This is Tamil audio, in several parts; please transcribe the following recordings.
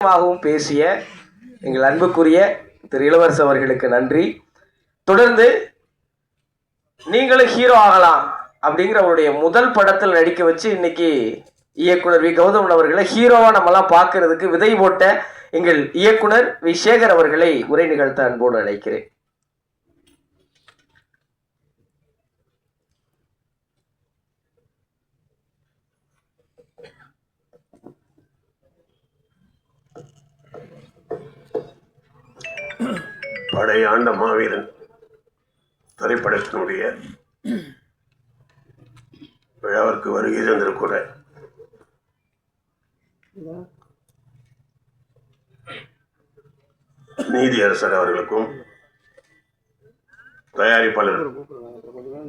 ஆகவும் பேசிய எங்கள் அன்புக்குரிய திரு இளவரசு அவர்களுக்கு நன்றி. தொடர்ந்து நீங்களும் ஹீரோ ஆகலாம் அப்படிங்கிற அவருடைய முதல் படத்தில் நடிக்க வச்சு இன்னைக்கு இயக்குனர் வி. கௌதமன் அவர்களை ஹீரோவா நம்மலாம் பார்க்கறதுக்கு விதை போட்ட எங்கள் இயக்குனர் வி. சேகர் அவர்களை உரை நிகழ்த்த அன்போடு அழைக்கிறேன். படையாண்ட மாவீரன் திரைப்படத்தினுடைய விழாவிற்கு வருகை தந்திருக்கூட நீதியரசர் அவர்களுக்கும் தயாரிப்பாளர்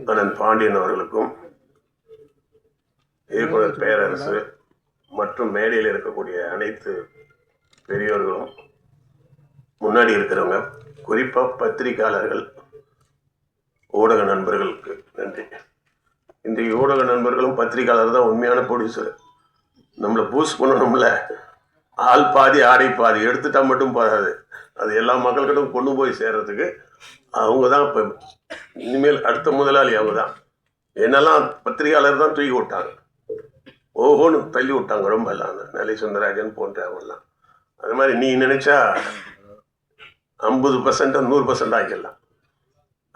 அனந்த் பாண்டியன் அவர்களுக்கும் இயக்குனர் பேரரசு மற்றும் மேடையில் இருக்கக்கூடிய அனைத்து பெரியோர்களும் முன்னாடி இருக்கிறவங்க குறிப்பாக பத்திரிகையாளர்கள் ஊடக நண்பர்களுக்கு நன்றி. இன்றைக்கு ஊடக நண்பர்களும் பத்திரிகையாளர் தான் உண்மையான ப்ரொடியூசர் நம்மளை பூஸ்ட் பண்ணணும்ல. ஆள் பாதி ஆடை பாதி எடுத்துட்டா மட்டும் போதாது. அது எல்லா மக்கள்கிட்டும் கொண்டு போய் சேர்றதுக்கு அவங்க தான் இப்போ இனிமேல் அடுத்த முதலாளி அவங்க தான் என்னெல்லாம் பத்திரிகையாளர் தான் தூக்கி விட்டாங்க. ஓஹோன்னு தள்ளி விட்டாங்க ரொம்ப எல்லாம். நலி சுந்தரராஜன் போன்றவங்கலாம் அது மாதிரி நீ நினைச்சா ஐம்பது பர்சன்ட் நூறு பர்சன்ட் ஆக்கிடலாம்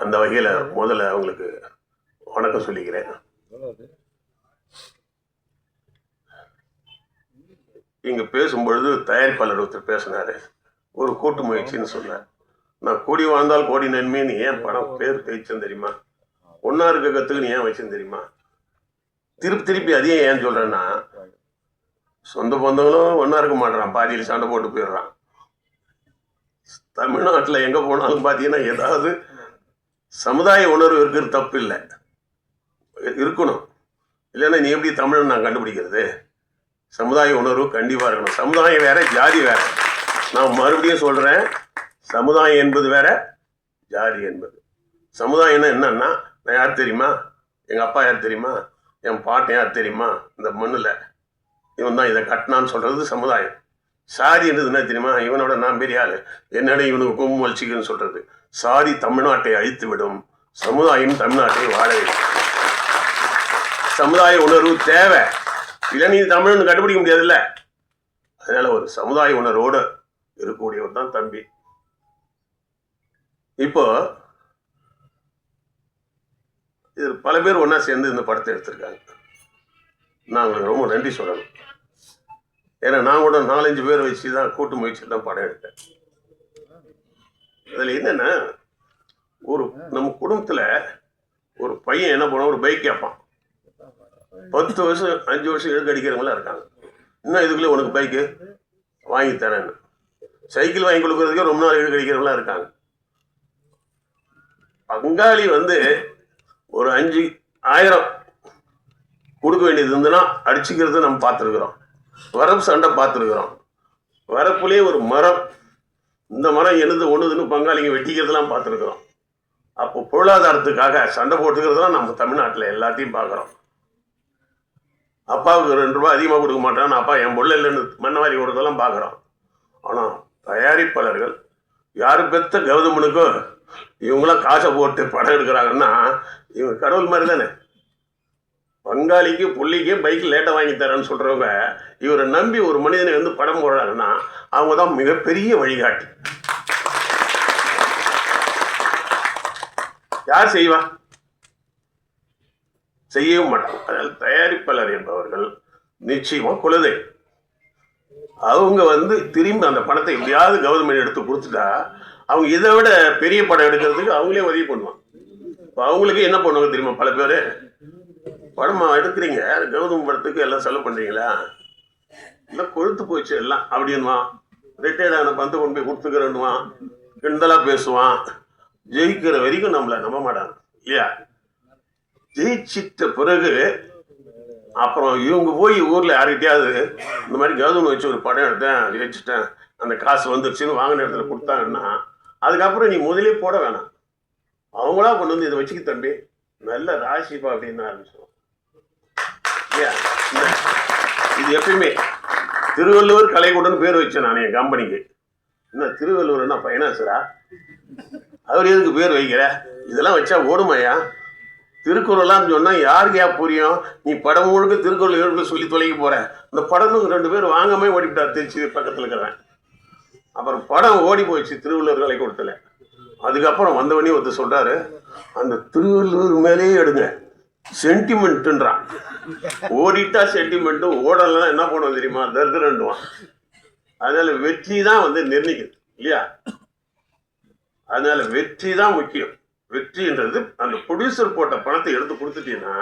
அந்த வகையில் முதல்ல அவங்களுக்கு வணக்கம் சொல்லிக்கிறேன். இங்கே பேசும்பொழுது தயாரிப்பாளர் ஒருத்தர் பேசினாரு. ஒரு கூட்டு முயற்சின்னு சொன்னார். நான் கூடி வாழ்ந்தால் கோடி நன்மைன்னு ஏன் படம் பேர் பேச்சேன் தெரியுமா? ஒன்றா இருக்க கற்றுக்குன்னு ஏன் வச்சேன் தெரியுமா? திருப்பி திருப்பி அதையும் ஏன் சொல்கிறேன்னா சொந்த பந்தங்களும் ஒன்றா இருக்க மாட்டேறான் பாதியில் சண்டை போட்டு போயிடுறான். தமிழ்நாட்டில் எங்கே போனாலும் பார்த்தீங்கன்னா ஏதாவது சமுதாய உணர்வு இருக்கிறது தப்பு இல்லை. இருக்கணும். இல்லைன்னா நீ எப்படி தமிழன் நான் கண்டுபிடிக்கிறது? சமுதாய உணர்வு கண்டிப்பாக இருக்கணும். சமுதாயம் வேற ஜாதி வேற. நான் மறுபடியும் சொல்கிறேன் சமுதாயம் என்பது வேற ஜாதி என்பது. சமுதாயம்னா என்னன்னா நான் யார் தெரியுமா? எங்கள் அப்பா யார் தெரியுமா? என் பாட்டன் யார் தெரியுமா? இந்த மண்ணில். இவன் தான் இதை கட்டினான்னு சொல்கிறது சமுதாயம். சாரி என்றது என்ன தெரியுமா? இவனோட நான் பெரிய ஆளு என்னடா இவனுக்கு கொம்பு வலிச்சுக்குன்னு சொல்றது? சாரி தமிழ்நாட்டை அழித்து விடும் சமுதாயம் தமிழ்நாட்டை வாழ வைக்கும் சமுதாய உணர்வு தேவை. இல்லை நீ தமிழ்னு கண்டுபிடிக்க முடியாதுல்ல. அதனால ஒரு சமுதாய உணர்வோடு இருக்கக்கூடியவர் தான் தம்பி. இப்போ இது பல பேர் ஒன்றா சேர்ந்து இந்த படத்தை எடுத்திருக்காங்க. நான் உங்களுக்கு ரொம்ப நன்றி சொல்லணும். ஏன்னா நான் கூட நாலஞ்சு பேர் வச்சு தான் கூட்டு முயற்சியில் தான் படம் எடுத்தேன். அதில் என்னென்னா ஒரு நம்ம குடும்பத்தில் ஒரு பையன் என்ன பண்ணுவான்? ஒரு பைக் கேட்பான் பத்து வருஷம் அஞ்சு வருஷம் இழுக்கு அடிக்கிறவங்களாம் இருக்காங்க. இன்னும் இதுக்குள்ளே உனக்கு பைக்கு வாங்கி தரேன்னு. சைக்கிள் வாங்கி கொடுக்குறதுக்கே ரொம்ப நாள் இழுக்கு அடிக்கிறவங்களாம் இருக்காங்க. பங்காளி வந்து ஒரு அஞ்சு ஆயிரம் கொடுக்க வேண்டியது இருந்ததுன்னா அடிச்சுக்கிறது நம்ம பார்த்துருக்குறோம். வரப்பு சண்டை பார்த்துருக்குறோம் வரப்புலேயே ஒரு மரம் இந்த மரம் எழுது ஒன்றுதுன்னு பங்காளிங்க வெட்டிக்கிறதெல்லாம் பார்த்துருக்குறோம் அப்போ பொருளாதாரத்துக்காக சண்டை போட்டுக்கிறதுலாம் நம்ம தமிழ்நாட்டில் எல்லாத்தையும் பார்க்குறோம். அப்பாவுக்கு ரெண்டு ரூபாய் அதிகமாக கொடுக்க மாட்டான் அப்பா என் பொருள் இல்லைன்னு மண்ணவாரி கொடுத்ததெல்லாம் பார்க்குறோம். ஆனால் தயாரிப்பாளர்கள் யாரு பெத்த கௌதமனுக்கோ இவங்களாம் காசை போட்டு படம் எடுக்கிறாங்கன்னா இவங்க கடவுள் மாதிரி தானே? பங்காளிக்கு புள்ளிக்கு பைக் லேட்டாக வாங்கி தரேன்னு சொல்கிறவங்க இவரை நம்பி ஒரு மனிதனை வந்து படம் போடுறாங்கன்னா அவங்க தான் மிகப்பெரிய வழிகாட்டி. யார் செய்வா? செய்யவும் மாட்டாங்க. அதனால் தயாரிப்பாளர் என்பவர்கள் நிச்சயமாக குலதை அவங்க வந்து திரும்பி அந்த பணத்தை எப்படியாவது கவர்மெண்ட் எடுத்து கொடுத்துட்டா அவங்க இதை விட பெரிய படம் எடுக்கிறதுக்கு அவங்களே உதவி பண்ணுவாங்க. இப்போ அவங்களுக்கு என்ன பண்ணுவாங்க தெரியுமா பல பேர்? படமாக எடுக்கிறீங்க? கௌதம் படத்துக்கு எல்லாம் செலவு பண்ணுறீங்களா எல்லாம் கொழுத்து போச்சு எல்லாம்? அப்படின்வான் ரிட்டையர்ட் ஆன பந்து கொண்டு போய் கொடுத்துக்கிறேன்னுவான் கிண்டலாக பேசுவான். ஜெயிக்கிற வரைக்கும் நம்மளை நம்ப மாட்டாங்க இல்லையா? ஜெயிச்சிட்ட பிறகு அப்புறம் இவங்க போய் ஊரில் யார்கிட்டயாவது இந்த மாதிரி கௌதம் வச்சு ஒரு படம் எடுத்தேன் ஜெயிச்சிட்டேன் அந்த காசு வந்துருச்சுன்னு வாங்கின இடத்துல கொடுத்தாங்கன்னா அதுக்கப்புறம் நீ முதலே போட வேணாம். அவங்களா கொண்டு வந்து இதை வச்சுக்க தம்பி. நல்ல ராசிப்பா அப்படின்னு ஆரம்பிச்சிடும் இது எப்பயுமே திருவள்ளுவர் கலைக்கூடன்னு பேர் வச்சேன் நான் என் கம்பெனிக்கு. என்ன திருவள்ளுவர் என்ன ஃபைனான்சரா அவர் எதுக்கு பேர் வைக்கிற? இதெல்லாம் வச்சா ஓடுமையா திருக்குறள்லாம் சொன்னா யாருக்கு ஏன் புரியும்? நீ படம் முழுக்க திருக்குறள் எழுத சொல்லி தொலைக்க போற. அந்த படமும் ரெண்டு பேர் வாங்காம ஓடிவிட்டார் திருச்சி பக்கத்துல இருக்கிறேன் அப்புறம் படம் ஓடி போயிடுச்சு திருவள்ளுவர் கலைக்கூடத்துல அதுக்கப்புறம் வந்தவனே ஒருத்தர் சொல்றாரு அந்த திருவள்ளுவர் மேலேயே எடுங்க. சென்டிமெண்ட்டுன்றான் ஓடிட்டா சென்டிமெண்ட்டும் ஓடலாம் என்ன பண்ணுவோம் தெரியுமா? தர்தரண்டுவான் அதனால வெற்றி தான் வந்து நிர்ணயிக்குது இல்லையா? அதனால வெற்றி தான் முக்கியம். வெற்றின்றது அந்த ப்ரொடியூசர் போட்ட பணத்தை எடுத்து கொடுத்துட்டீங்கன்னா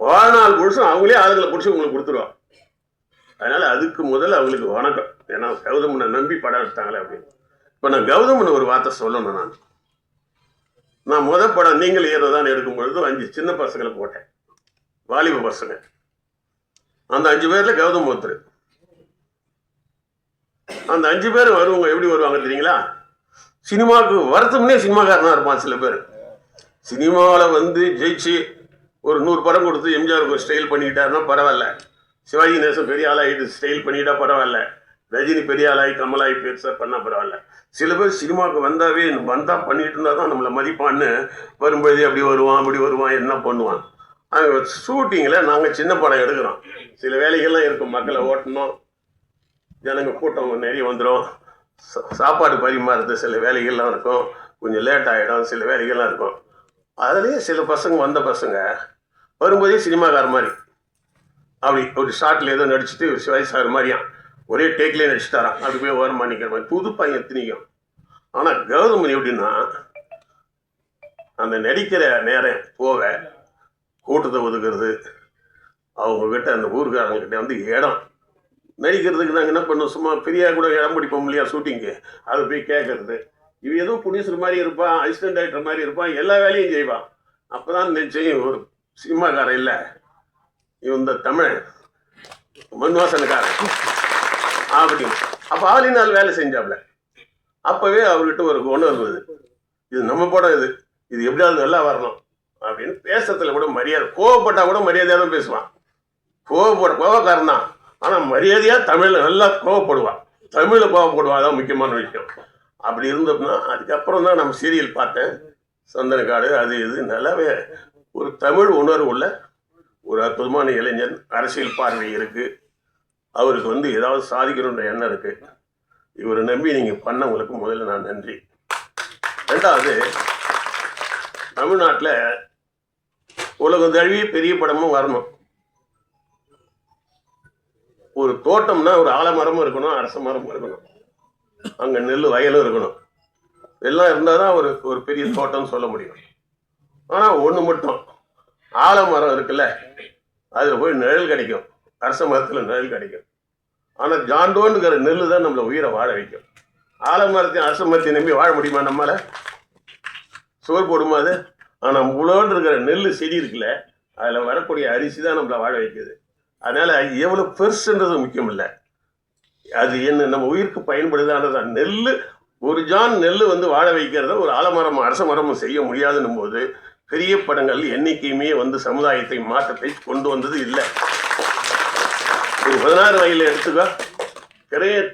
வாழ்நாள் முழுசும் அவங்களே ஆளுங்களை பிடிச்சி உங்களுக்கு கொடுத்துருவான் அதனால அதுக்கு முதல்ல அவங்களுக்கு வணக்கம். ஏன்னா கௌதமனை நம்பி படம் எடுத்தாங்களே அப்படின்னு. இப்போ நான் கௌதமன் ஒரு வார்த்தை சொல்லணும் நான். நான் முத படம் நீங்கள் ஏதோ தான் எடுக்கும் பொழுது அஞ்சு சின்ன பசங்களை போட்டேன். வாலிப பசங்க. அந்த அஞ்சு பேர்ல கௌதம் ஒருத்தர். அந்த அஞ்சு பேர் வருவாங்க எப்படி வருவாங்க தெரியுங்களா? சினிமாவுக்கு வருத்தம்னே சினிமாக்காரனா இருப்பான் சில பேர். சினிமாவில் வந்து ஜெயிச்சு ஒரு நூறு படம் கொடுத்து எம்ஜிஆருக்கு ஸ்டைல் பண்ணிக்கிட்டாருன்னா பரவாயில்ல. சிவாஜி நேசம் பெரிய ஆளாகிட்டு ஸ்டைல் பண்ணிக்கிட்டா பரவாயில்ல. ரஜினி பெரிய ஆளாகி கமலாகி பெருசாக பண்ணால் பரவாயில்ல. சில பேர் சினிமாவுக்கு வந்தாவே வந்தால் பண்ணிட்டு இருந்தால் தான் நம்மளை மதிப்பான்னு வரும்பொழுதே அப்படி வருவான் அப்படி வருவான் என்ன பண்ணுவான்? அங்கே ஷூட்டிங்கில் நாங்கள் சின்ன படம் எடுக்கிறோம். சில வேலைகள்லாம் இருக்கும். மக்களை ஓட்டணும். ஜனங்க கூட்டம் நிறைய வந்துடும் சாப்பாடு பரிமாறுறது சில வேலைகள்லாம் இருக்கும். கொஞ்சம் லேட் ஆகிடும் சில வேலைகள்லாம் இருக்கும். அதுலேயே சில பசங்க வந்த பசங்க வரும்போதே சினிமாக்கார மாதிரி. அப்படி ஒரு ஷார்ட்டில் ஏதோ நடிச்சுட்டு வயசாகிற மாதிரியான் ஒரே டேக்லேயே நடிச்சுட்டாராம் அப்படி போய் ஓரமா நிற்கிற மாதிரி. புது பையன் எத்தனைக்கும் ஆனால் கௌதமணி எப்படின்னா அந்த நடிக்கிற நேரம் போக கூட்டத்தை ஒதுக்குறது அவங்கக்கிட்ட அந்த ஊருக்காரங்க வந்து இடம். நடிக்கிறதுக்கு நாங்கள் என்ன பண்ணோம் சும்மா ஃப்ரீயாக கூட இடம் பிடிப்போம் இல்லையா ஷூட்டிங்கு அதை போய் கேட்கறது இவன் ஏதோ புனிசர் மாதிரி இருப்பான் அசிஸ்டன்ட் டைரக்டர் மாதிரி இருப்பான் எல்லா வேலையும் செய்வான் அப்போ தான் நிச்சயம் ஒரு சினிமாக்காரன் இல்லை. இவன் இந்த தமிழ் மண்வாசனக்காரன். அப்படின்னு அப்போ ஆளி நாள் வேலை செஞ்சாப்ல. அப்போவே அவர்கிட்ட ஒரு குணம் இருந்தது இது நம்ம படம் இது. இது எப்படியாவது நல்லா வரணும்? அப்படின்னு பேசுறதுல கூட மரியாதை கோவப்பட்டா கூட மரியாதையாக தான் பேசுவான். கோவப்பட கோவக்காரன் தான். ஆனால் மரியாதையாக தமிழில் நல்லா கோவப்படுவான் தமிழில் கோவப்படுவா தான் முக்கியமான விஷயம். அப்படி இருந்தோம்னா அதுக்கப்புறம் தான் நம்ம சீரியல் பார்த்தேன். சந்தனக்காடு அது இது நல்லாவே ஒரு தமிழ் உணர்வு உள்ள ஒரு அற்புதமான இளைஞன். அரசியல் பார்வை இருக்குது அவருக்கு வந்து ஏதாவது சாதிக்கணுன்ற எண்ணம் இருக்கு. இவரை நம்பி நீங்க பண்ணவங்களுக்கு முதல்ல நான் நன்றி. ரெண்டாவது தமிழ்நாட்டில் உலகம் தழுவிய பெரிய படமும் வரணும். ஒரு தோட்டம்னா ஒரு ஆலமரமும் இருக்கணும் அரச மரமும் இருக்கணும். அங்கே நெல் வயலும் இருக்கணும். எல்லாம் இருந்தால் தான் ஒரு ஒரு பெரிய தோட்டம்னு சொல்ல முடியும். ஆனால் ஒன்று மட்டும் ஆலமரம் இருக்குல்ல அதில் போய் நிழல் கிடைக்கும். அரச மரத்தில் நிழல் கிடைக்கும். ஆனால் ஜாண்டோன்னுங்கிற நெல் தான் நம்மளை உயிரை வாழ வைக்கும். ஆலமரத்தையும் அரச மரத்தையும் நம்பி வாழ முடியுமா நம்மளால சுவர் போடுமா அது? ஆனால் முளோன்னு இருக்கிற நெல் செடி இருக்குல்ல அதில் வரக்கூடிய அரிசி தான் நம்மளை வாழ வைக்குது. அதனால் எவ்வளோ பெருசுன்றது முக்கியம் இல்லை அது என்ன நம்ம உயிருக்கு பயன்படுதானதா நெல் ஒரு ஜான் நெல் வந்து வாழ வைக்கிறத ஒரு ஆலமரம் அரச மரமும் செய்ய முடியாதுன்னும் போது பெரிய படங்கள் என்றைக்குமே வந்து சமுதாயத்தை மாற்றத்தை கொண்டு வந்தது இல்லை. ஒரு பதினாறு வயதில் எடுத்துக்கோ. கிரையன்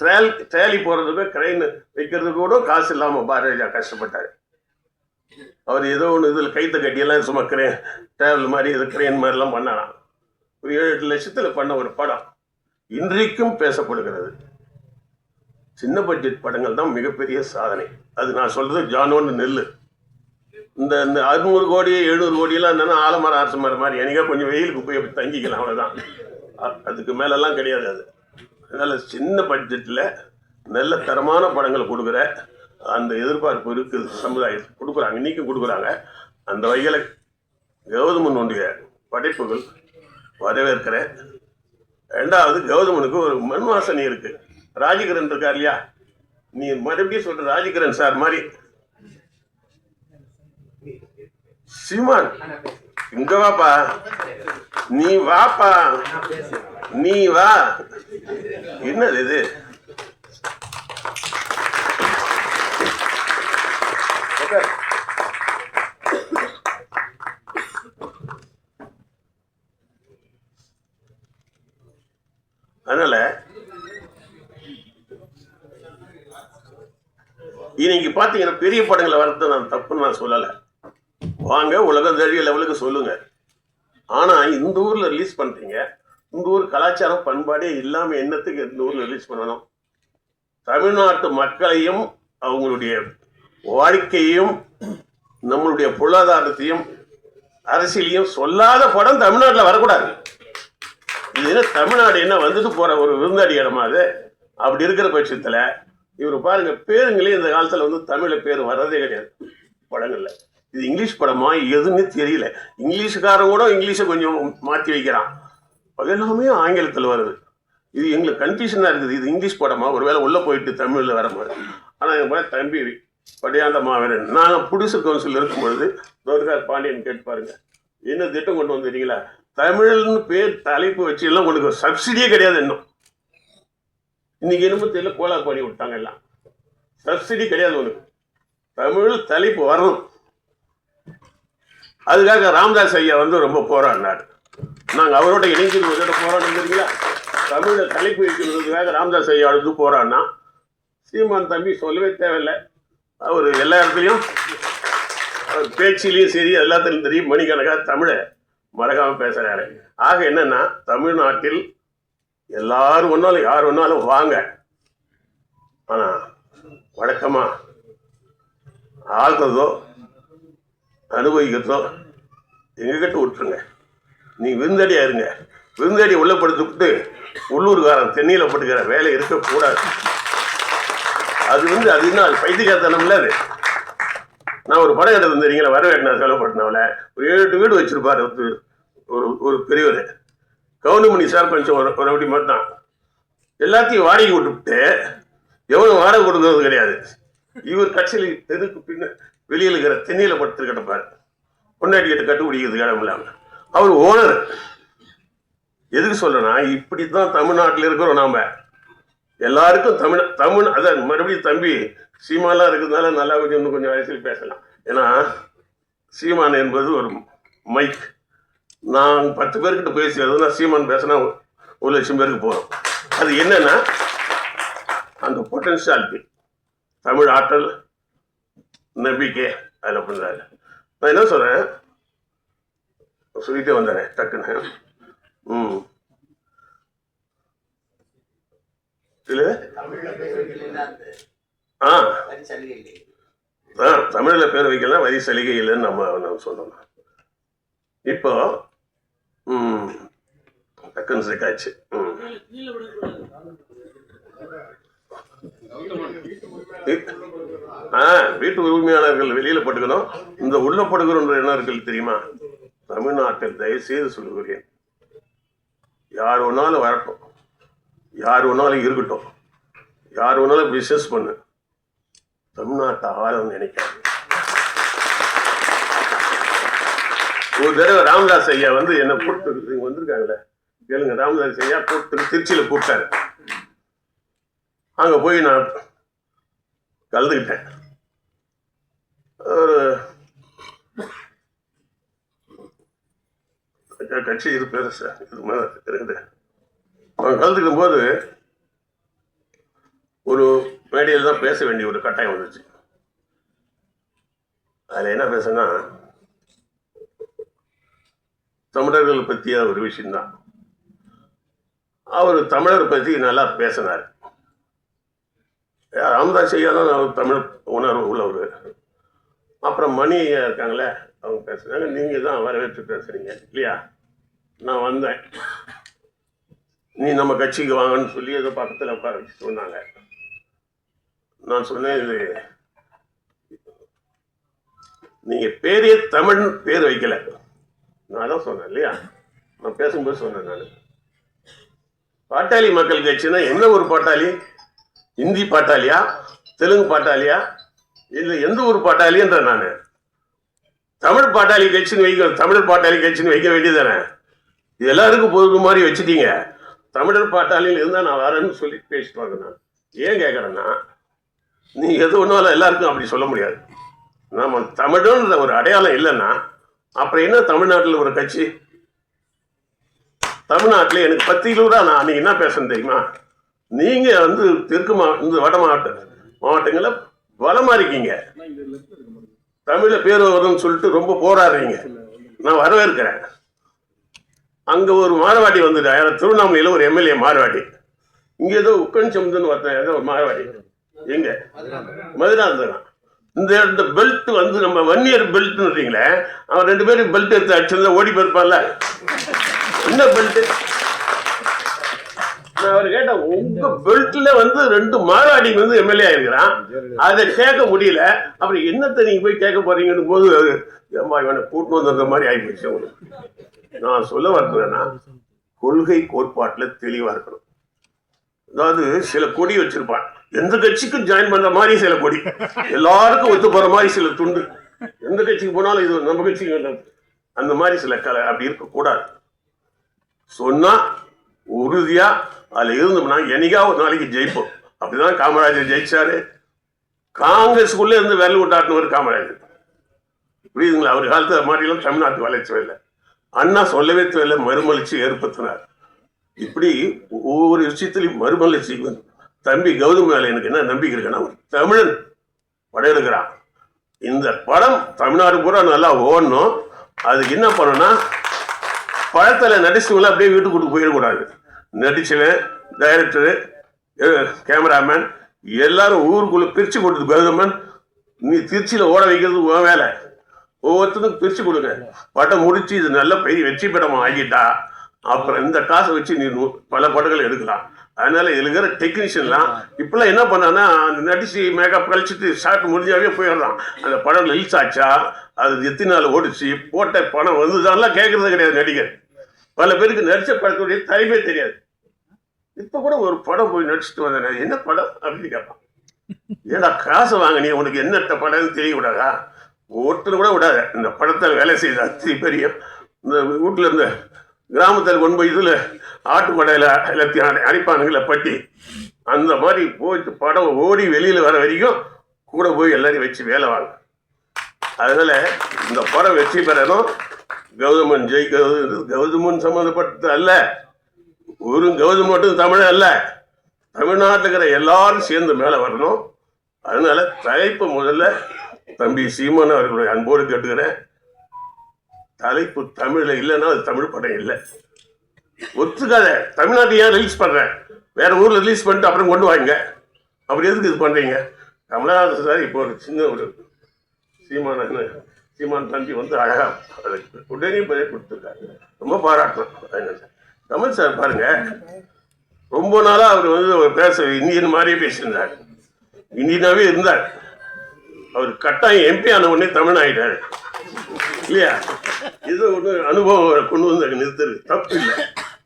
ட்ரேல் ட்ரேலி போகிறதுக்கோ கிரைன் வைக்கிறதுக்கு கூட காசு இல்லாமல் பாரதிராஜா கஷ்டப்பட்டார். அவர் ஏதோ ஒன்று இதில் கைத்த கட்டியெல்லாம் சும்மா கிரேன் ட்ராவல் மாதிரி இது கிரேன் மாதிரிலாம் பண்ணலாம் ஒரு ஏழு எட்டு லட்சத்தில் பண்ண ஒரு படம் இன்றைக்கும் பேசப்படுகிறது. சின்ன பட்ஜெட் படங்கள் தான் மிகப்பெரிய சாதனை. அது நான் சொல்கிறது ஜானோன்னு நெல் இந்த இந்த அறுநூறு கோடி எழுநூறு கோடியெல்லாம் இருந்தாலும் ஆலமரம் அரசு மரம் மாதிரி. எனக்கா கொஞ்சம் வெயிலுக்கு போய் தங்கிக்கலாம் அவ்வளோதான் அதுக்கு மேலெல்லாம் கிடையாது அது. அதனால் சின்ன பட்ஜெட்டில் நல்ல தரமான படங்களை கொடுக்குற அந்த எதிர்பார்ப்பு இருக்குது. சமுதாயத்துக்கு கொடுக்குறாங்க இன்றைக்கும் கொடுக்குறாங்க. அந்த வகையில் கௌதமனுடைய படைப்புகள் வரவேற்கிறேன். ரெண்டாவது கௌதமனுக்கு ஒரு மண் வாசனை இருக்குது ராஜகிரண் இருக்கார் இல்லையா? நீ மறுபடியும் சொல்ற ராஜகிரண் சார் மாதிரி. சீமான் இங்க வாப்பா. நீ வாப்பா. நீ வா. என்னது இது? அதனால இன்னைக்கு பார்த்தீங்கன்னா பெரிய படங்களை வரது நான் தப்புன்னு நான் சொல்லலை. வாங்க உலகம் தெரிய லெவலுக்கு சொல்லுங்க. ஆனா இந்த ஊர்ல ரிலீஸ் பண்றீங்க. இந்த ஊர் கலாச்சாரம் பண்பாடே இல்லாம என்னத்துக்கு இந்த ஊர்ல ரிலீஸ் பண்ணணும்? தமிழ்நாட்டு மக்களையும் அவங்களுடைய வாழ்க்கையையும் நம்மளுடைய பொருளாதாரத்தையும் அரசியலையும் சொல்லாத படம் தமிழ்நாட்டில் வரக்கூடாது. இது என்ன தமிழ்நாடு என்ன வந்துட்டு போற ஒரு விருந்தாடி இடமா அது? அப்படி இருக்கிற பட்சத்தில் இவர் பாருங்க பேருங்களே இந்த காலத்தில் வந்து தமிழில் பேர் வர்றதே கிடையாது. படங்கள்ல. இது இங்கிலீஷ் படமா? எதுன்னு தெரியல. இங்கிலீஷுக்காரன் கூட இங்கிலீஷை கொஞ்சம் மாற்றி வைக்கிறான். அது எல்லாமே ஆங்கிலத்தில் வருது. இது எங்களுக்கு கன்ஃபியூஷனாக இருக்குது. இது இங்கிலீஷ் படமா? ஒருவேளை உள்ளே போயிட்டு தமிழில் வர மாதிரி. ஆனால் எங்கள் பையன் தம்பி படியாந்த மாவீரன். நாங்கள் புடிசு கவுன்சில் இருக்கும் பொழுது துர்கார் பாண்டியன் கேட்டு பாருங்க என்ன திட்டம் கொண்டு வந்துட்டீங்களா தமிழ்னு பேர் தலைப்பு வச்சு எல்லாம் உங்களுக்கு சப்சிடியே கிடையாது இன்னும். இன்னைக்கு என்னமோ தெரியல கோலா பண்ணி விட்டாங்க எல்லாம். சப்சிடி கிடையாது உனக்கு. தமிழ் தலைப்பு வரணும். அதுக்காக ராமதாஸ் ஐயா வந்து ரொம்ப போராடினார். நாங்கள் அவரோட இணைஞ்சு இதோட போராடுங்கிறீங்களா தமிழை தலைப்பு வைக்கிறதுக்காக ராமதாஸ் ஐயா வந்து போராடினா சீமான் தம்பி சொல்லவே தேவையில்லை. அவர் எல்லா இடத்துலையும் பேச்சிலையும் சரி எல்லாத்துலையும் தெரியும் மணிக்கணக்காக தமிழை மறக்காமல் பேசுகிறாரு ஆக என்னன்னா தமிழ்நாட்டில் எல்லாரும் ஒன்றாலும் யார் ஒன்றாலும் வாங்க. ஆனால் வழக்கமாக ஆள்றதோ அனுபவிக்கிறதோ எங்ககிட்ட விட்டுருங்க. நீ விருந்தடியா இருங்க. விருந்தடி உள்ள உள்ளூர்காரன் தென்னையில் பட்டுக்கிற வேலை இருக்கக்கூடாது. அது வந்து அது என்ன அது பைத்தியக்காரத்தனம்ல அது. நான் ஒரு படம் எடுத்து தெரியுங்களா வரவேற்று நான் ஒரு ஏழு எட்டு வீடு வச்சுருப்பார் ஒரு ஒரு ஒரு பெரியவர். கவுனமணி சார் கொஞ்சம் ஒரு ஒரு அப்படி மட்டும் எல்லாத்தையும் வாடகை விட்டுவிட்டு எவனும் வாடகை கொடுக்கறது கிடையாது. இவர் கட்சியில் தெருக்கு பின்ன வெளியில் இருக்கிற தென்னையில் படுத்து கிடப்பார் பொண்டாட்டி கிட்ட கட்டுப்பிடிக்கிறது இடம் இல்லாமல் அவர் ஓனர். எதுக்கு சொல்றேன்னா இப்படி தான் தமிழ்நாட்டில் இருக்கிறோம் நாம். எல்லாருக்கும் தமிழ் தமிழ் அதான் மறுபடியும் தம்பி சீமாலாம் இருக்கிறதுனால நல்லா கொஞ்சம் இன்னும் கொஞ்சம் வயசில் பேசலாம். ஏன்னா சீமான் என்பது ஒரு மைக். நான் பத்து பேர்கிட்ட பேசுறதுனா சீமான் பேசினா ஒரு லட்சம் பேருக்கு போகிறோம் அது என்னன்னா அந்த பொட்டன்ஷியாலிட்டி தமிழ் ஆற்றல் நம்பிக்கை அதில் பண்ணுறாரு நான் என்ன சொல்கிறேன் சொல்லிட்டே வந்துடுறேன் டக்குன்னு. ம். இல்லை? ஆ. ஆ தமிழில் பேர் வைக்கலாம் வரி சலுகை இல்லைன்னு நம்ம நம்ம சொல்லணும் இப்போ ம். டக்குன்னு சிக்காச்சு ம். ஆ வீட்டு உரிமையாளர்கள் வெளியில பட்டுக்கணும். இந்த உள்ள படுகிறோன்ற என்ன இருக்கு தெரியுமா? தமிழ்நாட்டில் தயவு செய்து சொல்லுகிறேன். யார் வேணாலும் வரட்டும். யார் வேணாலும் இருக்கட்டும். யார் வேணாலும் பிசினஸ் பண்ணு. தமிழ்நாட்டை ஆளும் நினைக்காது ஒரு தடவை ராமதாஸ் ஐயா வந்து என்ன கூப்பிட்டு வந்திருக்காங்களே. கேளுங்க ராமதாஸ் ஐயா கூப்பிட்டு திருச்சியில கூப்பிட்டாரு அங்கே போய் நான் கலந்துக்கிட்டேன். ஒரு கட்சி இது பெருசா இது மேலே இருக்குது அவன் கலந்துக்கும் போது ஒரு மேடையில் தான் பேச வேண்டிய ஒரு கட்டாயம் வந்துச்சு. அதில் என்ன பேசுனா தமிழர்கள் பற்றிய ஒரு விஷயம்தான். அவர் தமிழர் பற்றி நல்லா பேசினார். ராமதாஸ் ஐயா தான் தமிழ் உணர்வு உள்ளவர். அப்புறம் மணி ஐயா இருக்காங்களே அவங்க பேசுகிறாங்க நீங்கள் தான் வரவேற்று பேசுறீங்க இல்லையா? நான் வந்தேன். நீ நம்ம கட்சிக்கு வாங்கன்னு சொல்லி ஏதோ பக்கத்தில் உட்கார வச்சு சொன்னாங்க நான் சொன்னேன் இது நீங்கள் பேரே தமிழ் பேர் வைக்கல. நான் தான் சொன்னேன் இல்லையா? நான் பேசும்போது சொன்னேன் நான். பாட்டாளி மக்கள் கட்சினா என்ன ஒரு பாட்டாளி? இந்தி பாட்டாளியா தெலுங்கு பாட்டாளியா இல்லை எந்த ஒரு பாட்டாளின்ற நான் தமிழ் பாட்டாளி கட்சின்னு வைக்க தமிழர் பாட்டாளி கட்சின்னு வைக்க வேண்டியதானே இது எல்லாருக்கும் பொறுப்பு மாதிரி வச்சுட்டீங்க. தமிழர் பாட்டாளியில் இருந்தால் நான் வரேன்னு சொல்லி பேசிட்டு வாங்க நான். ஏன் கேட்குறேன்னா நீ எது ஒன்றாலும் எல்லாருக்கும் அப்படி சொல்ல முடியாது. நம்ம தமிழன்ற ஒரு அடையாளம் இல்லைன்னா அப்புறம் என்ன தமிழ்நாட்டில் ஒரு கட்சி? தமிழ்நாட்டில் எனக்கு பத்தியிலூட நான் அன்னைக்கு என்ன பேசுறேன் தெரியுமா? நீங்கள் வந்து தெற்கு மா இந்த வட மாவட்ட மாவட்டங்களில் பலமா இருக்கீங்க. தமிழ்ல பேர் வரும்னு சொல்லிட்டு ரொம்ப போராடுறீங்க. நான் வரவேற்கிறேன். அங்க ஒரு மாரவாடி வந்துட்டார் திருவண்ணாமலையில் ஒரு எம்எல்ஏ மாரவாடி. இங்க ஏதோ உக்கன் சம்துன்னு ஒருத்தன் ஏதோ ஒரு மாரவாடி. எங்க? மதுராந்தகம். இந்த இந்த பெல்ட் வந்து நம்ம வன்னியர் பெல்ட்ன்றீங்களே அவன் ரெண்டு பேரும் பெல்ட் எடுத்து அடிச்சிருந்தா ஓடி போயிருப்பான்ல. என்ன பெல்ட்டு நான் அவர் கேட்டேன் உங்க பெல்ட்ல வந்து ரெண்டு மாநாடி வந்து எம்எல்ஏ ஆயிருக்கிறான். அதை கேட்க முடியல. அப்புறம் என்னத்தை நீங்க போய் கேட்க போறீங்கன்னு போது ஏம்மா இவனை கூட்டு வந்துருந்த மாதிரி ஆயிப்போச்சு உங்களுக்கு நான் சொல்ல வர்றேன்னா கொள்கை கோட்பாட்டுல தெளிவா இருக்கணும். அதாவது சில கொடி வச்சிருப்பான். எந்த கட்சிக்கும் ஜாயின் பண்ற மாதிரி சில கொடி. எல்லாருக்கும் ஒத்து போற மாதிரி சில துண்டு. எந்த கட்சிக்கு போனாலும் இது நம்ம கட்சிக்கு அந்த மாதிரி சில கலை அப்படி இருக்கக்கூடாது. சொன்னா உறுதியா அதில் இருந்தோம்னா என்னைக்கா ஒரு நாளைக்கு ஜெயிப்போம். அப்படிதான் காமராஜர் ஜெயிச்சாரு. காங்கிரஸுக்குள்ளே இருந்து விரல் விட்டாட்டினவர் காமராஜர். புரியுதுங்களா? அவர் காலத்தில் மாதிரிலாம் தமிழ்நாட்டு வளர்ச்சி இல்லை அண்ணா சொல்லவே தேவையில்லை மறுமலர்ச்சி ஏற்படுத்தினார். இப்படி ஒவ்வொரு விஷயத்திலையும் மறுமலர்ச்சி தம்பி கௌதம் மேலே எனக்கு என்ன நம்பிக்கை இருக்குன்னா ஒரு தமிழன் படையெடுக்கிறான் இந்த படம் தமிழ்நாடு பூரா நல்லா ஓடணும். அதுக்கு என்ன பண்ணணும்னா படத்தில் நடிச்சவங்கள அப்படியே வீட்டுக்கு கூட்டு போயிடக்கூடாது. நடிச்சவன் டைரக்டரு கேமராமேன் எல்லாரும் ஊருக்குள்ளே பிரித்து கொடுத்து கௌதமன் நீ திருச்சியில் ஓட வைக்கிறது உன் வேலை. ஒவ்வொருத்தருக்கும் பிரித்து கொடுங்க. படம் முடித்து இது நல்ல பெரிய வெற்றி படம் ஆகிட்டா அப்புறம் இந்த காசை வச்சு நீ பல படங்கள் எடுக்கலாம். அதனால இருக்கிற டெக்னீஷியன்லாம் இப்பெல்லாம் என்ன பண்ணான்னா அந்த நடிச்சு மேக்கப் கழிச்சிட்டு ஷார்ட் முடிஞ்சாவே போயிடுறான் அந்த படம் ரிலீஸ் ஆச்சா அது எத்தனை நாள் ஓடிச்சு போட்ட பணம் வந்துதான்லாம் கேட்கறது கிடையாது நடிகர். பல பேருக்கு நடித்த படத்துடைய தலைமே தெரியாது. இப்போ கூட ஒரு படம் போய் நடிச்சுட்டு வந்தேன் என்ன படம் அப்படின்னு கேட்பான். ஏடா காசு வாங்க உனக்கு என்ன படம்னு தெரிய விடாதா ஒருத்தர் கூட விடாத. இந்த படத்தில் வேலை செய்த அத்தி பெரிய இந்த வீட்டில் இருந்த கிராமத்தில் கொண்டு போய் இதில் ஆட்டு படையில் எல்லாத்தையும் அடை- அடிப்பானுங்கள பட்டி. அந்த மாதிரி போயிட்டு படம் ஓடி வெளியில் வர வரைக்கும் கூட போய் எல்லாரையும் வச்சு வேலை வாங்க. அதனால இந்த படம் வெற்றி பெறணும். கௌதமன் ஜெயிக்கிறது கௌதமன் சம்மந்தப்பட்டது அல்ல. ஒரு கௌதம் மட்டும் தமிழ் அல்ல. தமிழ்நாட்டில் இருக்கிற எல்லாரும் சேர்ந்து மேலே வரணும். அதனால தலைப்பு முதல்ல தம்பி சீமான் அவர்களுடைய அன்போடு கேட்டுக்கிறேன். தலைப்பு தமிழில் இல்லைன்னா அது தமிழ் படம் இல்லை. ஒத்துக்காத தமிழ்நாட்டை ஏன் ரிலீஸ் பண்ணுறேன் வேற ஊரில் ரிலீஸ் பண்ணிட்டு அப்புறம் கொண்டு வாங்க. அப்படி எதுக்கு இது பண்ணுறீங்க கமலஹாசன் சார் இப்போ ஒரு சின்ன ஒரு சீமான சீமான் தம்பி வந்து அழகாக அதுக்கு உடனே பதில் கொடுத்துருக்காரு. ரொம்ப பாராட்டுறோம். அதனால கமல் சார் பாருங்க. ரொம்ப நாளா அவர் வந்து அவர் பேச இந்தியன் மாதிரியே பேசியிருந்தார். இந்தியனாவே இருந்தார். அவர் கட்டாயம் எம்பி ஆன உடனே தமிழ் ஆகிட்டார் இல்லையா? இது ஒன்று அனுபவம் கொண்டு வந்து அங்க நிறுத்துறது தப்பு இல்லை.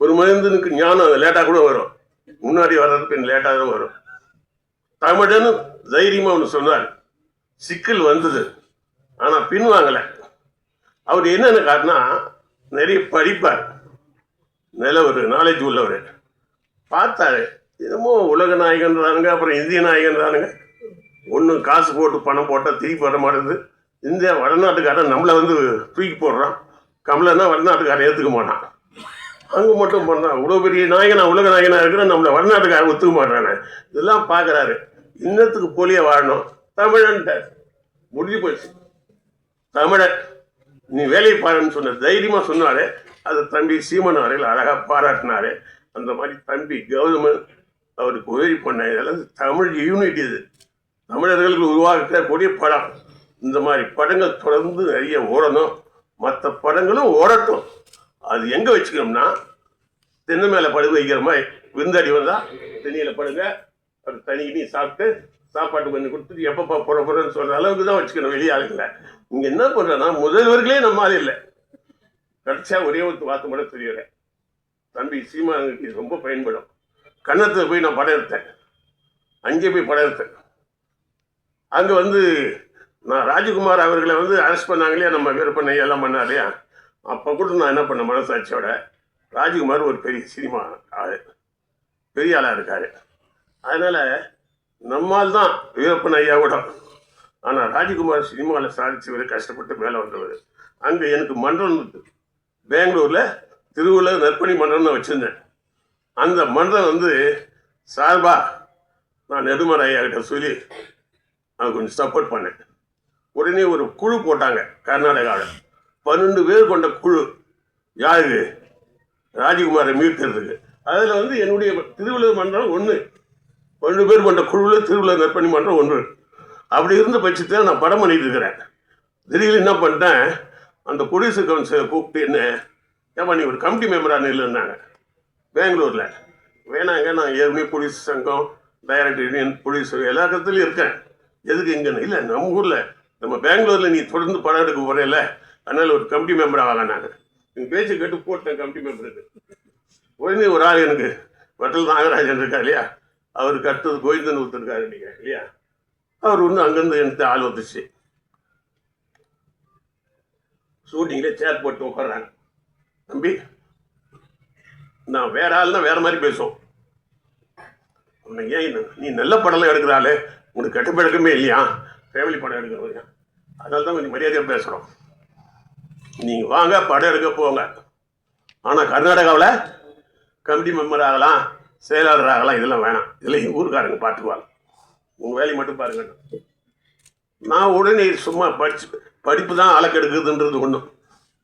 ஒரு மனிதனுக்கு ஞானம் அது லேட்டாக கூட வரும். முன்னாடி வர்றதுக்கு லேட்டாக தான் வரும். தமிழன்னு தைரியமா ஒன்று சொன்னார் சிக்கல் வந்தது. ஆனா பின்வாங்கலை. அவர் என்னென்ன காரணம் நிறைய படிப்பார். நிலவர் ஒரு நாலேஜ் உள்ளவர். பார்த்தாரு. என்னமோ உலக நாயகன்றானுங்க அப்புறம் இந்திய நாயகன்றானுங்க. ஒன்றும் காசு போட்டு பணம் போட்டால் திருப்பி வர மாட்டேங்குது. இந்தியா வடநாட்டுக்காரன் நம்மளை வந்து தூக்கி போடுறான். கமலன்னா வடநாட்டுக்காரன் ஏற்றுக்க மாட்டான். அங்கே மட்டும் பண்ணான் இவ்வளோ பெரிய நாயகனா உலக நாயகனா இருக்கிற நம்மளை வடநாட்டுக்காரன் ஒத்துக்க மாட்டானே இதெல்லாம் பார்க்குறாரு. இன்னத்துக்கு போலியே வாழணும். தமிழன்ட்டார் முடிஞ்சு போயிடுச்சு தமிழன் நீ வேலையை பாருன்னு சொன்ன தைரியமாக சொன்னாலே அதை தம்பி சீமன் அவர்கள் அழகாக பாராட்டினார். அந்த மாதிரி தம்பி கௌதமன் அவருக்கு உதவி பண்ண இதெல்லாம் தமிழ் யூனிட் இது. தமிழர்களுக்கு உருவாக்கக்கூடிய படம். இந்த மாதிரி படங்கள் தொடர்ந்து நிறைய ஓடணும். மற்ற படங்களும் ஓடட்டும். அது எங்கே வச்சுக்கணும்னா தென்னை மேலே படுக்க வைக்கிற மாதிரி விருந்தாடி வந்தால் தென்னையில படுங்க. ஒரு தனி சாப்பிட்டு சாப்பாட்டு பண்ணி கொடுத்துட்டு எப்பப்போ புறப்புறன்னு சொல்கிற அளவுக்கு தான் வச்சுக்கணும் வெளியே ஆளுங்கள. இங்கே என்ன பண்றேன்னா முதல்வர்களே நம்ம ஆள் இல்லை. கடைசியா ஒரே ஒரு வார்த்தை மட்டும் தெரியுறேன் தம்பி சீமானுக்கு இது ரொம்ப பயன்படும். கன்னத்தில் போய் நான் படம் எடுத்தேன். அங்கே போய் படம் எடுத்தேன். அங்கே வந்து நான் ராஜகுமார் அவர்களை வந்து அரெஸ்ட் பண்ணாங்களே நம்ம விருப்பனை எல்லாம் பண்ணாலையா அப்போ கூட நான் என்ன பண்ண மனசாட்சியோட? ராஜகுமார் ஒரு பெரிய சினிமா ஆள். பெரிய ஆளாக இருக்கார். அதனால் நம்மால் தான் வீரப்பன் ஐயா கூட. ஆனால் ராஜகுமார் சினிமாவில் சாதிச்சவர் கஷ்டப்பட்டு மேலே வந்தவர். அங்கே எனக்கு மன்றம் இருக்குது பெங்களூரில் திருவள்ளுவர் நற்பணி மன்றம்னு வச்சுருந்தேன். அந்த மன்றம் வந்து சார்பா நான் நெடுமலை ஐயா கிட்ட சொல்லி நான் கொஞ்சம் சப்போர்ட் பண்ணேன். உடனே ஒரு குழு போட்டாங்க கர்நாடகாவில். பன்னெண்டு பேர் கொண்ட குழு. யாரு ராஜகுமாரை மீட்கிறதுக்கு. அதில் வந்து என்னுடைய திருவள்ளுவர் மன்றம் ஒன்று பன்னெண்டு பேர் கொண்ட குழுவில் திருவள்ளுவர் நற்பணி மன்றம் ஒன்று. அப்படி இருந்த பட்சத்தில் நான் படம் பண்ணிட்டு இருக்கிறேன். திடீர்னு என்ன பண்ணிட்டேன்? அந்த குடியரசு கவுன்சிலை கூப்பிட்டு என்ன ஏமா நீ ஒரு கமிட்டி மெம்பராக நில்லுன்னாங்க. பெங்களூரில். வேணாங்க நான் ஏற்கனவே போலீஸ் சங்கம் டைரக்டர் யூனியன் போலீஸ் எல்லா இடத்துலையும் இருக்கேன். எதுக்கு இங்கே இல்லை நம்ம ஊரில் நம்ம பெங்களூரில் நீ தொடர்ந்து படம் எடுக்க போகிறேல அதனால் ஒரு கமிட்டி மெம்பர் ஆகலாம் நான் எங்கள் பேச்சு கேட்டு போட்டேன் கமிட்டி மெம்பருக்கு உடனே ஒரு ஆள் எனக்கு வட்டல் நாகராஜன் இருக்கா இல்லையா? அவருக்கு அடுத்தது கோவிந்தன் ஒருத்தருக்காரு நீங்கள் இல்லையா? அவர் ஒன்று அங்கேருந்து எனக்கு ஆள் வந்துச்சு. ஷூட்டிங்கில் சேர் போட்டு உட்கார்றாங்க. தம்பி நான் வேற ஆள்னா வேற மாதிரி பேசுவோம். உன்னை ஏன் நீ நல்ல படம்லாம் எடுக்கிறாளே உனக்கு கெட்ட பழக்கமே இல்லையா? ஃபேமிலி படம் எடுக்கிறவங்க அதனால தான் கொஞ்சம் மரியாதையாக பேசுகிறோம் நீங்கள் வாங்க படம் எடுக்க போங்க. ஆனால் கர்நாடகாவில் கமிட்டி மெம்பர் ஆகலாம் செயலாளர் ஆகலாம் இதெல்லாம் வேணாம். இதெல்லாம் எங்கள் ஊருக்காரங்க பார்த்துக்குவாங்க உங்கள் வேலையை மட்டும் பாருங்க. நான் உடனே சும்மா படிச்சு படிப்பு தான் அளக்கெடுக்குதுன்றது ஒன்றும்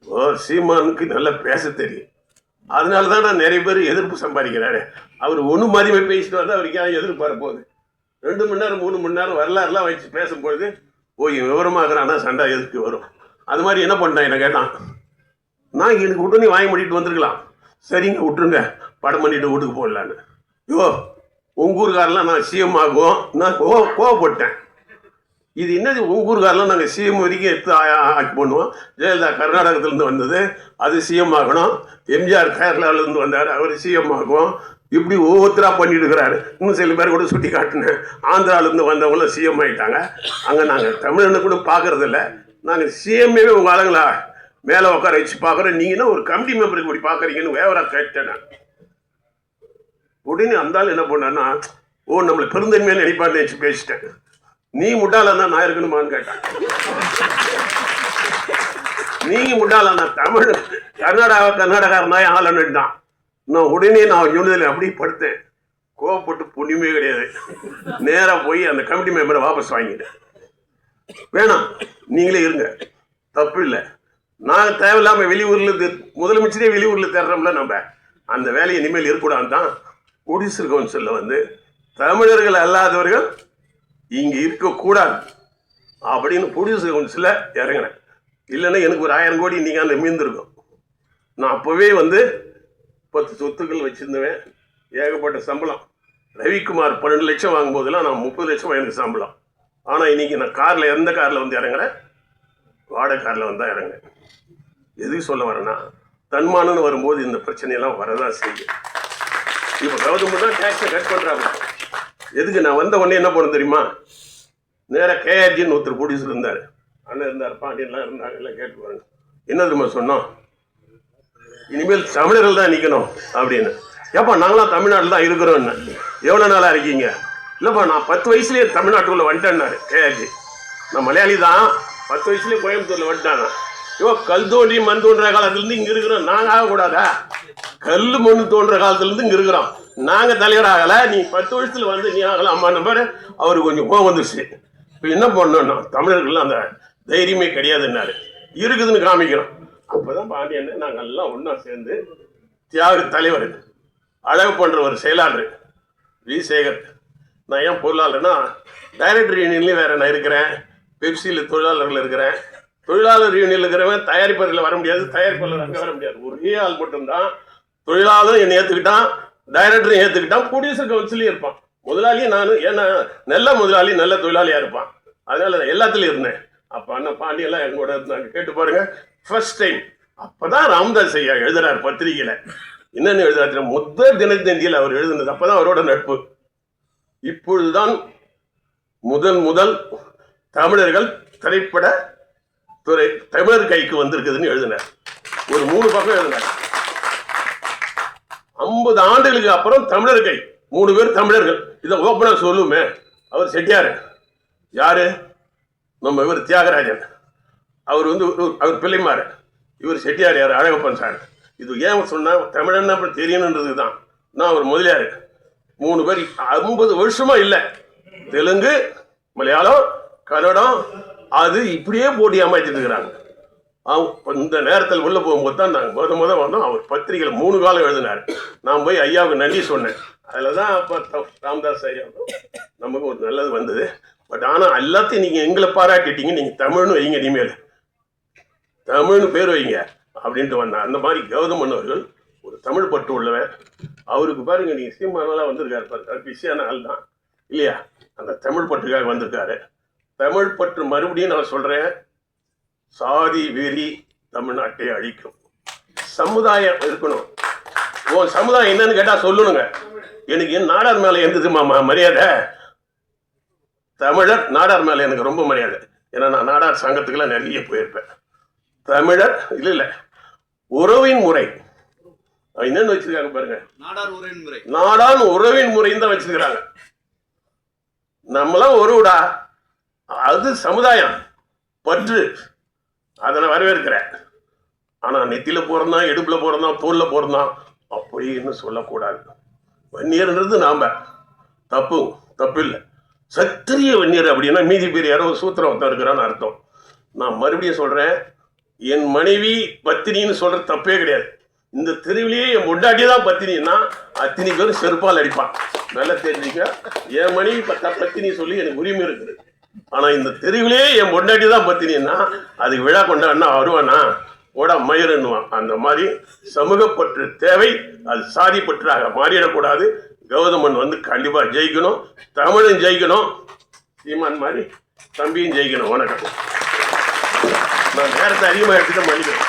ஓ சீமானுக்கு நல்லா பேச தெரியும். அதனால தான் நான் நிறைய பேர் எதிர்ப்பு சம்பாதிக்கிறாரு. அவர் ஒன்று மதிமை பேசிட்டு வந்தால் அவருக்கு ஏன் எதிர்ப்பு போகுது ரெண்டு மணி நேரம் மூணு மணி நேரம் வரலாறுலாம் வச்சு பேசும்பொழுது ஓ விவரமாகறானா சண்டை எதுக்கு வரும்? அது மாதிரி என்ன பண்ணிட்டான் என்ன கேட்டான். நான் எனக்கு உடனே வாங்கி பண்ணிட்டு வந்திருக்கலாம். சரிங்க விட்டுருங்க. படம் பண்ணிட்டு வீட்டுக்கு போடலான்னு யோ உங்க நான் சிஎம் ஆகுவோம் நான் கோ கோவப்பட்டேன். இது என்னது? உங்க ஊருக்காரெல்லாம் நாங்கள் சிஎம் வரைக்கும் எடுத்து ஆக்கி பண்ணுவோம் ஜெயலலிதா கர்நாடகத்திலேருந்து வந்தது. அது சிஎம் ஆகணும். எம்ஜிஆர் கேரளாவிலேருந்து வந்தார். அவர் சிஎம் ஆகும். இப்படி ஒவ்வொருத்தராக பண்ணிட்டு இருக்கிறாரு இன்னும் சில பேர் கூட சுட்டி காட்டினேன். ஆந்திராவிலேருந்து வந்தவங்களும் சிஎம் ஆயிட்டாங்க. அங்கே நாங்கள் தமிழனை கூட பார்க்கறதில்ல நாங்கள் சிஎம்ஏவே உங்கள் ஆளுங்களா? மேலே உட்கார வச்சு பார்க்குறோம் நீங்கன்னா ஒரு கமிட்டி மெம்பருக்கு இப்படி பார்க்குறீங்கன்னு வேவராக கேட்டேன் நான். உடனே அந்த ஆள் என்ன பண்ணேன்னா ஓ நம்மளை பெருந்தன்மையாக நினைப்பான்னு நினச்சி பேசிட்டேன். நீ முட்டாளன்னா நான் இருக்கணுமான்னு கேட்டான் நீங்க முட்டாளன்னா தமிழ் கர்நாடகா கர்நாடகா இருந்தா ஆளன்னு தான் நான் உடனே நான் சொன்னதில் அப்படி படுத்தேன். கோவப்பட்டு புண்ணியமே கிடையாது. நேராக போய் அந்த கமிட்டி மெம்பரை வாபஸ் வாங்கிட்டேன். வேணாம் நீங்களே இருங்க. தப்பு இல்லை. நான் தேவையில்லாம வெளியூர்ல முதலமைச்சரே வெளியூர்ல தேடுறோம்ல நம்ம. அந்த வேலையை இனிமேல் இருக்கக்கூடாது தான் குடிசு கவுன்சில்ல வந்து தமிழர்கள் அல்லாதவர்கள் இங்கே இருக்கக்கூடாது அப்படின்னு ப்ரொடியூசர் கவுன்சிலில் இறங்கினேன். இல்லைன்னா எனக்கு ஒரு ஆயிரம் கோடி இன்றைக்கி அந்த மீந்திருக்கும் நான் அப்போவே வந்து பத்து சொத்துக்கள் வச்சிருந்தவன். ஏகப்பட்ட சம்பளம். ரவிக்குமார் பன்னெண்டு லட்சம் வாங்கும்போதெல்லாம் நான் முப்பது லட்சம் எனக்கு சம்பளம். ஆனால் இன்றைக்கி நான் காரில் எந்த காரில் வந்து இறங்குறேன்? வாடகை காரில் வந்தால் இறங்குறேன். எதுக்கு சொல்ல வரேன்னா தன்மானம்னு வரும்போது இந்த பிரச்சனையெல்லாம் வரதான் செய்யும். இப்போ கௌதம் தான் டேக்ஸை கட் பண்ணுறாங்க எதுக்கு நான் வந்த உடனே என்ன பண்ண தெரியுமா? நேராக கேஆர்ஜின்னு ஒருத்தர் ப்ரொடியூசர் இருந்தார். அண்ணன் இருந்தார் பாண்டியன்லாம் இருந்தாங்க எல்லாம் கேட்டு பாருங்க என்ன தெரியுமா சொன்னோம்? இனிமேல் தமிழர்கள் தான் நிற்கணும் அப்படின்னு. ஏப்பா நாங்களாம் தமிழ்நாட்டில் தான் இருக்கிறோன்னு எவ்வளோ நாளாக இருக்கீங்க? இல்லைப்பா நான் பத்து வயசுலேயே தமிழ்நாட்டுக்குள்ளே வந்துட்டேன்னாரு கேஆர்ஜி நான் மலையாளி தான். பத்து வயசுலேயே கோயம்புத்தூரில் வந்துட்டாங்க. ஐயோ கல் தோன்றி மண் தோன்ற காலத்துலேருந்து இங்கே இருக்கிறோம். நாங்கள் ஆகக்கூடாதா? கல் மண் தோன்ற காலத்துலேருந்து இங்கே இருக்கிறோம். நாங்கள் தலைவர் ஆகலை நீ பத்து வருஷத்தில் வந்து நீ ஆகல அம்மா நம்பர் அவருக்கு கொஞ்சம் கோவம் வந்துருச்சு. இப்போ என்ன பண்ணோம்னா தமிழர்கள்லாம் அந்த தைரியமே கிடையாதுன்னாரு. இருக்குதுன்னு காமிக்கிறோம். அப்பதான் பாண்டியன் நாங்கள் எல்லாம் ஒன்றா சேர்ந்து தியாக தலைவர் அழகு பண்ற ஒரு செயலாளர் வி சேகர் நான் ஏன் பொருளாளர்னா டைரக்டர் யூனியன்லேயும் வேற நான் இருக்கிறேன். பெப்சியில் தொழிலாளர்கள் இருக்கிறேன். தொழிலாளர் யூனியனில் இருக்கிறவன் தயாரிப்பதில் வர முடியாது தயாரிப்பாளர் அங்கே வர முடியாது. ஒரே ஆள் மட்டும்தான். தொழிலாளரும் என்னை ஏற்றுக்கிட்டான் டைரக்டரும் ஏற்றுக்கிட்டான் ப்ரொடியூசர் கவுன்சிலையும் இருப்பான். முதலாளியும் நான் ஏன்னா நல்ல முதலாளி நல்ல தொழிலாளியாக இருப்பான். அதனால நான் எல்லாத்துலேயும் இருந்தேன். அப்போ அண்ணன் பாண்டியெல்லாம் எங்களோட இருந்தாங்க கேட்டு பாருங்க. ஃபர்ஸ்ட் டைம் அப்பதான் ராம்தாஸ் ஐயா எழுதுறாரு பத்திரிகையில. என்னன்னு எழுதுறாரு முதல் தினத்தந்தியில் அவர் எழுதுனது. அப்பதான் அவரோட நட்பு. இப்பொழுதுதான் முதன் முதல் தமிழர்கள் திரைப்பட துறை தமிழர் கைக்கு வந்திருக்குதுன்னு எழுதினார். ஒரு மூணு பக்கம் எழுதினார். ஐம்பது ஆண்டுகளுக்கு அப்புறம் தமிழர் கை மூணு பேர் தமிழர்கள். இதை ஓப்பனா சொல்லுமே. அவர் செட்டியாரு. யாரு? நம்ம இவர் தியாகராஜன். அவர் வந்து அவர் பிள்ளைமாரு. இவர் செட்டியார் யார்? அழகப்பன் சார். இது ஏன் சொன்னா தமிழன் அப்புறம் தெரியணுன்றது தான் நான் அவர் முதலியார். மூணு பேர் ஐம்பது வருஷமா இல்லை. தெலுங்கு மலையாளம் கன்னடம் அது இப்படியே போட்டி அமைச்சிட்டு இருக்கிறாங்க. இந்த நேரத்தில் உள்ளே போகும்போது தான் நாங்கள் முத முத வந்தோம். அவர் பத்திரிகையில் மூணு காலம் எழுதினார். நான் போய் ஐயாவுக்கு நன்றி சொன்னேன். அதில் தான் அப்போ ராம்தாஸ் ஐயா நமக்கு ஒரு நல்லது வந்தது. பட் ஆனால் எல்லாத்தையும் நீங்கள் எங்களை பாராட்டிட்டீங்க. நீங்கள் தமிழ்னு வைங்க இனிமேல். தமிழ்னு பேர் வைங்க அப்படின்ட்டு வந்தேன். அந்த மாதிரி கௌதமன் அவர்கள் ஒரு தமிழ் பற்று உள்ளவன் அவருக்கு பாருங்க நீங்கள் சீமானெல்லாம் வந்திருக்காரு பாருங்க. பிஸியான ஆள் தான். இல்லையா? அந்த தமிழ் பற்றுக்காக வந்திருக்காரு. தமிழ் பற்று மறுபடியும் நான் சொல்கிறேன் சாதி வெறி தமிழ்நாட்டை அழிக்கும். சமுதாயம் இருக்கணும். உன் சமுதாயம் என்னன்னு கேட்டா சொல்லணுங்க எனக்கு என் நாடார் மேல எந்தது மாமா மரியாதை? தமிழர் நாடார் மேல எனக்கு ரொம்ப மரியாதை. ஏன்னா நான் நாடார் சங்கத்துக்கெல்லாம் நிறைய போயிருப்பேன். தமிழர் இல்ல இல்ல. உறவின் முறை. என்னன்னு வச்சிருக்காங்க பாருங்க. நாடார் உரையின் முறை. நாடான் உறவின் முறைன்னு தான் வச்சிருக்கிறாங்க. நம்மளாம் ஒருவடா அது சமுதாயம். பற்று. அதெல்லாம் வரவேற்கிறேன். ஆனால் நெத்தியில் பிறந்தான் இடுப்பில் பிறந்தான் தோல்ல பிறந்தான் அப்படின்னு சொல்லக்கூடாது. வன்னியர்ன்றது நாம். தப்பு தப்பு இல்லை சத்திரிய வன்னியர் அப்படின்னா மீதி பேர் யாரோ ஒரு சூத்திரம் ஒருத்தர் இருக்கிறான்னு அர்த்தம். நான் மறுபடியும் சொல்கிறேன் என் மனைவி பத்தினின்னு சொல்கிற தப்பே கிடையாது. இந்த தெருவிலேயே என் முண்டாட்டி தான் பத்தினின்னா அத்தினி பேரும் செருப்பால் அடிப்பான். நல்லா தெரிஞ்சுக்க. என் மனைவி பத்தினி சொல்லி எனக்கு உரிமை இருக்குது. ஆனா இந்த தெருவிலேயே என் பொண்டாட்டி தான் பத்தினின்னா அதுக்கு விழா கொண்டாடினா வருவானா? ஓட மயிருன்னுவான் அந்த மாதிரி சமூகப்பற்று தேவை. அது சாதி பற்றாக மாறிடக்கூடாது. கௌதமன் வந்து கண்டிப்பா ஜெயிக்கணும். தமிழும் ஜெயிக்கணும். சீமான் மாதிரி தம்பியும் ஜெயிக்கணும். வணக்கம். நான் நேரத்தை அதிகமாக எடுத்துட்டு மன்னிக்கிறேன்.